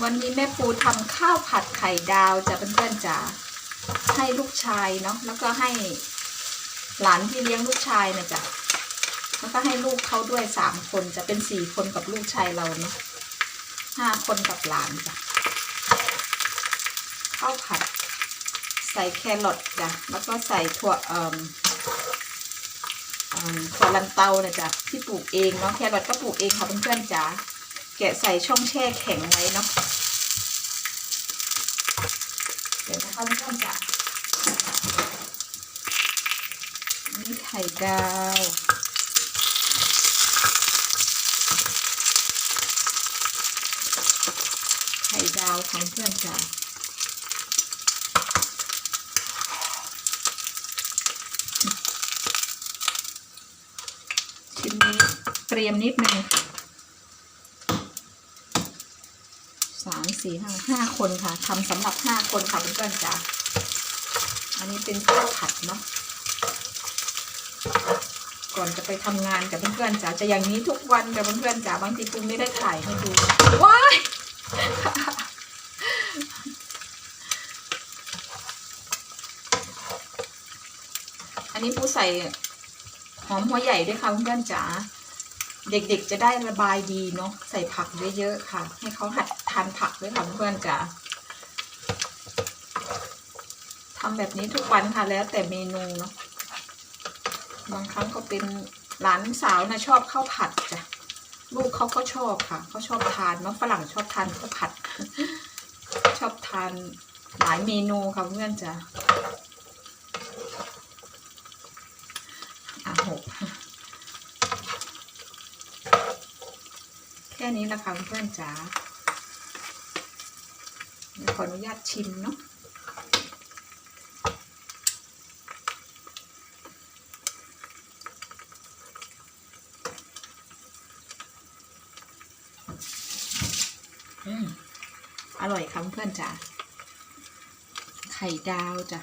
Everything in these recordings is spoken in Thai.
วันนี้แม่ปูทำข้าวผัดไข่ดาวจะเพื่อนๆจ๋าให้ลูกชายเนาะแล้วก็ให้หลานที่เลี้ยงลูกชายนะจ๊ะแล้วก็ให้ลูกเขาด้วยสามคนจะเป็นสี่คนกับลูกชายเราเนาะห้าคนกับหลานจ้ะข้าวผัด ใส่แครอทจ้ะแล้วก็ใส่ถั่วเอ่อเอิ่มถั่วลันเตานะจ๊ะที่ปลูกเองเนาะแครอทก็ปลูกเองค่ะเพื่อนๆจ๋า แกะใส่ช่องแช่แข็งไว้เนาะเดี๋ยวนะคะเพื่อนจ๋านี่ไข่ดาวไข่ดาวของเพื่อนจ๋าชิ้นนี้เตรียมนิดนึง สี่ห้าห้าคนค่ะทำสำหรับห้าคนค่ะเพื่อนๆจ้ะอันนี้เป็นข้าวผัดเนาะก่อนจะไปทำงานกับเพื่อนๆจ๋าจะอย่างนี้ทุกวันกับเพื่อนๆจ๋าบางทีปูไม่ได้ถ่ายให้ดูว้ายอันนี้ปูใส่หอมหัวใหญ่ด้วยค่ะเพื่อนๆจ๋า เด็กๆจะได้ระบายดีเนาะใส่ผักเยอะๆค่ะ ให้เขาหัดทานผักด้วยค่ะเพื่อนจ๋าทำแบบนี้ทุกวันค่ะแล้วแต่เมนูเนาะบางครั้งก็เป็นหลานสาวนะชอบข้าวผัดจ้ะลูกเขาก็ชอบค่ะเขาชอบทานเนาะฝรั่งชอบทานข้าวผัด ชอบทานหลายเมนูค่ะเพื่อนจ๋า อะหกแค่ นี้ละค่ะเพื่อนจ๋าขออนุญาตชิมเนาะอืมอร่อยค่ะเพื่อนจ๋า ไข่ดาวจ้ะ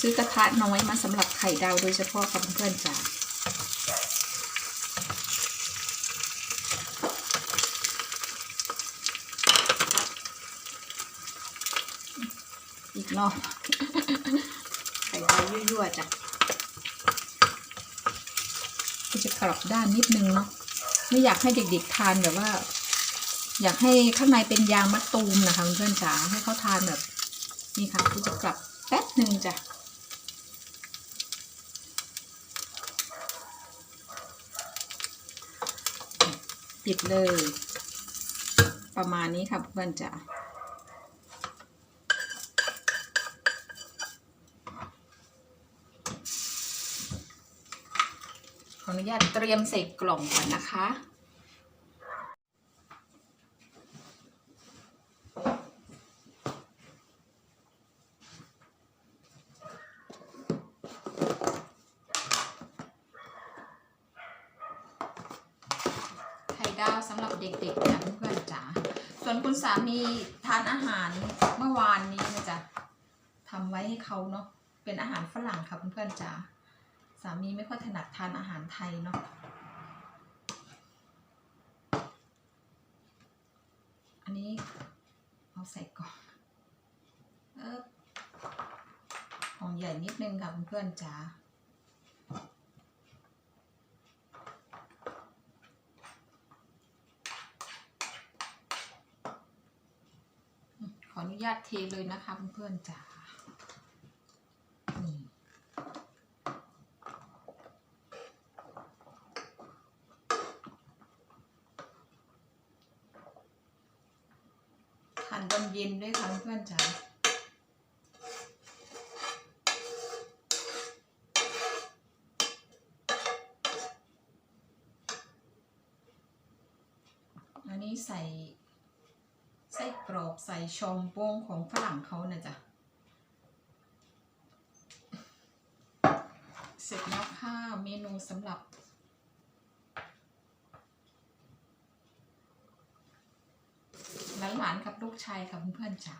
ซื้อกระทะน้อยมาสำหรับไข่ดาวโดยเฉพาะค่ะเพื่อนจ้า อีกรอบไข่ดาวยั่วๆจ้ะก็จะกรอบด้านนิดนึงเนาะไม่อยากให้เด็ก ๆ ทานแบบว่า อยากให้ข้างในเป็นยางมะตูมนะคะเพื่อนๆจ๋าให้เขาทานแบบ นี่ค่ะกูจะกลับแป๊บหนึ่งจ้ะปิดเลย ประมาณนี้ค่ะเพื่อนจ๋า ออนุญาตเตรียมใส่กล่องก่อนนะคะ ไข่ดาวสำหรับเด็กๆนะเพื่อนๆจ๋า ส่วนคุณสามีทานอาหารเมื่อวานนี้นะจ๊ะทำไว้ให้เขาเนาะ เป็นอาหารฝรั่งค่ะเพื่อนๆจ๋า สามีไม่ค่อยถนัดทานอาหารไทยเนาะ อันนี้เอาใส่ก่อนเออของใหญ่นิดนึงค่ะเพื่อนๆจ๋าขออนุญาตเทเลยนะคะเพื่อนๆจ๋านี่ทาน ตอนเย็นด้วยค่ะเพื่อนๆจ๋าอันนี้ใส่ไส้กรอกใส่ชอมโป้งของฝรั่งเขานะจ๊ะ เสร็จแล้วค่ะเมนูสำหรับ หลานๆกับลูกชายกับเพื่อนๆจ๋า